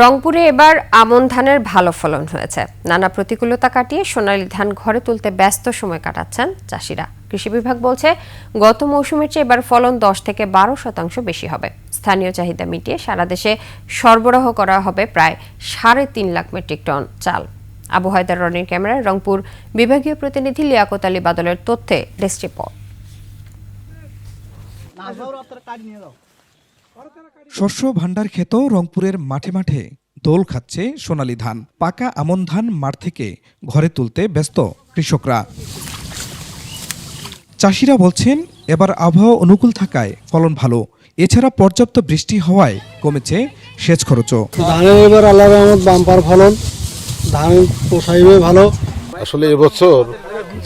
রংপুরে এবার আমন ধানের ভালো ফলন হয়েছে। নানা প্রতিকূলতা কাটিয়ে সোনালী ধান ঘরে তুলতে ব্যস্ত সময় কাটাচ্ছেন চাষিরা। কৃষি বিভাগ বলছে, গত মৌসুমের চেয়ে এবার ফলন দশ থেকে বারো শতাংশ বেশি হবে। স্থানীয় চাহিদা মিটিয়ে সারা দেশে সরবরাহ করা হবে প্রায় সাড়ে তিন লাখ মেট্রিক টন চাল। আবু হায়দার রনির ক্যামেরায় রংপুর বিভাগীয় প্রতিনিধি লিয়াকত আলী বাদলের তথ্যে ডেস্ক রিপোর্ট। শস্য ভাণ্ডার ক্ষেত রংপুরের মাঠে মাঠে দোল খাচ্ছে সোনালী ধান। পাকা আমন ধান মাঠ থেকে ঘরে তুলতে ব্যস্ত কৃষকরা। চাষিরা বলছেন এবার আবহাওয়া অনুকূল থাকায় ফলন ভালো। এছাড়া পর্যাপ্ত বৃষ্টি হওয়ায় কমেছে সেচ খরচও। ধানের এবার আল্লাহ রহমত বাম্পার ফলন ধান পোষাইবে ভালো। আসলে এবছর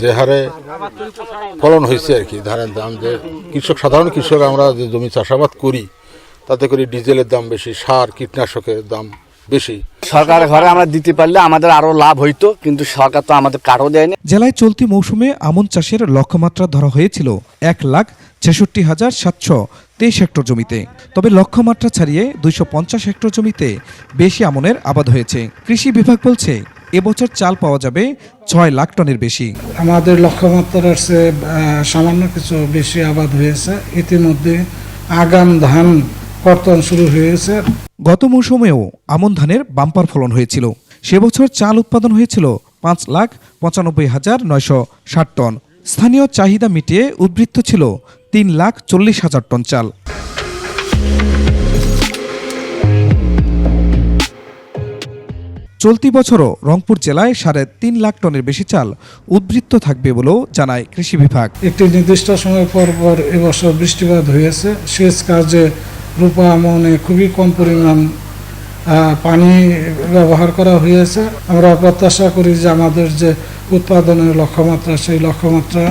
যে হারে ফলন হয়েছে আর কি ধানের দাম যে কৃষক সাধারণ কৃষক আমরা যে জমি চাষাবাদ করি তাতে করে ডিজেলের দাম বেশি সার কীটনাশকের দাম বেশি। সরকার ঘরে আমরা দিতে পারলে আমাদের আরও লাভ হইতো কিন্তু সরকার তো আমাদের কারও দেয়নি। জেলায় চলতি মৌসুমে আমন চাষের লক্ষ্যমাত্রা ধরা হয়েছিল এক লাখ ছেষট্টি হাজার সাতশো তেইশ হেক্টর জমিতে। তবে লক্ষ্যমাত্রা ছাড়িয়ে দুইশো পঞ্চাশ হেক্টর জমিতে বেশি আমনের আবাদ হয়েছে। কৃষি বিভাগ বলছে এবছর চাল পাওয়া যাবে ছয় লাখ টনের বেশি। আমাদের লক্ষ্যমাত্রার চেয়ে সামান্য কিছু বেশি আবাদ হয়েছে। ইতিমধ্যে আগাম ধান কর্তন শুরু হয়েছে। গত মৌসুমেও আমন ধানের বাম্পার ফলন হয়েছিল। সে বছর চাল উৎপাদন হয়েছিল পাঁচ লাখ পঁচানব্বই হাজার নয়শো ষাট টন। স্থানীয় চাহিদা মিটিয়ে উদ্বৃত্ত ছিল তিন লাখ চল্লিশ হাজার টন চাল। চলতি বছরও রংপুর জেলায় সাড়ে তিন লাখ টনের বেশি চাল উদ্বৃত্ত থাকবে বলেও জানায় কৃষি বিভাগ। একটি নির্দিষ্ট সময় পর পর এবছর বৃষ্টিপাত হয়েছে। সেচ কাজে রূপা আমনে খুবই কম পরিমাণ পানি ব্যবহার করা হয়েছে। আমরা প্রত্যাশা করি যে আমাদের যে উৎপাদনের লক্ষ্যমাত্রা, সেই লক্ষ্যমাত্রা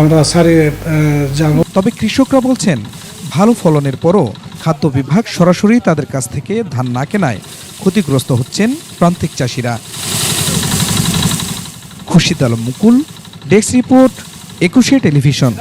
আমরা ছাড়িয়ে যাব। তবে কৃষকরা বলছেন, ভালো ফলনের পরও খাদ্য বিভাগ সরাসরি তাদের কাছ থেকে ধান না কেনায় ক্ষতিগ্রস্ত হচ্ছেন প্রান্তিক চাষিরা। Khurshid Alam Mukul, desk report, Ekushey television.